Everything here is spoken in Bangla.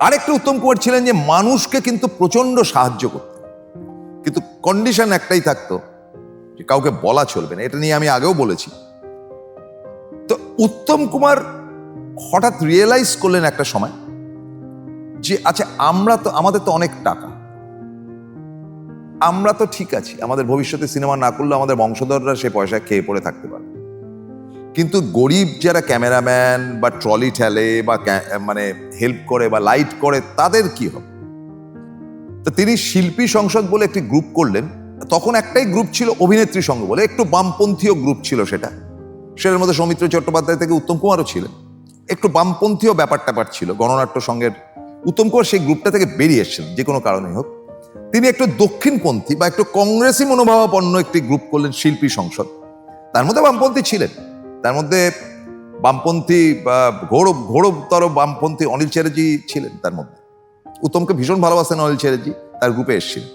আরেকটা উত্তম কুমার ছিলেন যে মানুষকে কিন্তু প্রচণ্ড সাহায্য করতেন কিন্তু কন্ডিশন একটাই থাকতো, যে কাউকে বলা চলবে না। এটা নিয়ে আমি আগেও বলেছি। তো উত্তম কুমার হঠাৎ রিয়েলাইজ করলেন একটা সময়, যে আচ্ছা আমরা তো, আমাদের তো অনেক টাকা। আমরা তো ঠিক আছি, আমাদের ভবিষ্যতে সিনেমা না করলে আমাদের বংশধররা সে পয়সা খেয়ে পড়ে থাকতে পারবে। কিন্তু গরিব যারা ক্যামেরাম্যান বা ট্রলি ঠেলে বা মানে হেল্প করে বা লাইট করে, তাদের কি হবে? তো তিনি শিল্পী সংসদ বলে একটি গ্রুপ করলেন। তখন একটাই গ্রুপ ছিল অভিনেত্রী সংঘ বলে, একটু বামপন্থীয় গ্রুপ ছিল সেটা। সেটার মধ্যে সৌমিত্র চট্টোপাধ্যায় থেকে উত্তম কুমারও ছিলেন। একটু বামপন্থীয় ব্যাপার ট্যাপার ছিল, গণনাট্য সংঘের উত্তম কুমার সেই গ্রুপটা থেকে বেরিয়ে এসেছিলেন, যে কোনো কারণে হোক। তিনি একটু দক্ষিণপন্থী বা একটু কংগ্রেসি মনোভাবাপন্ন একটি গ্রুপ করলেন শিল্পী সংসদ। তার মধ্যে বামপন্থী ছিলেন। তার মধ্যে বামপন্থী বা ঘোর ঘোরতর বামপন্থী অনিল চ্যাটার্জি ছিলেন তার মধ্যে। উত্তমকে ভীষণ ভালোবাসেন অনিল চ্যাটার্জি তার গ্রুপে এসেছিলেন।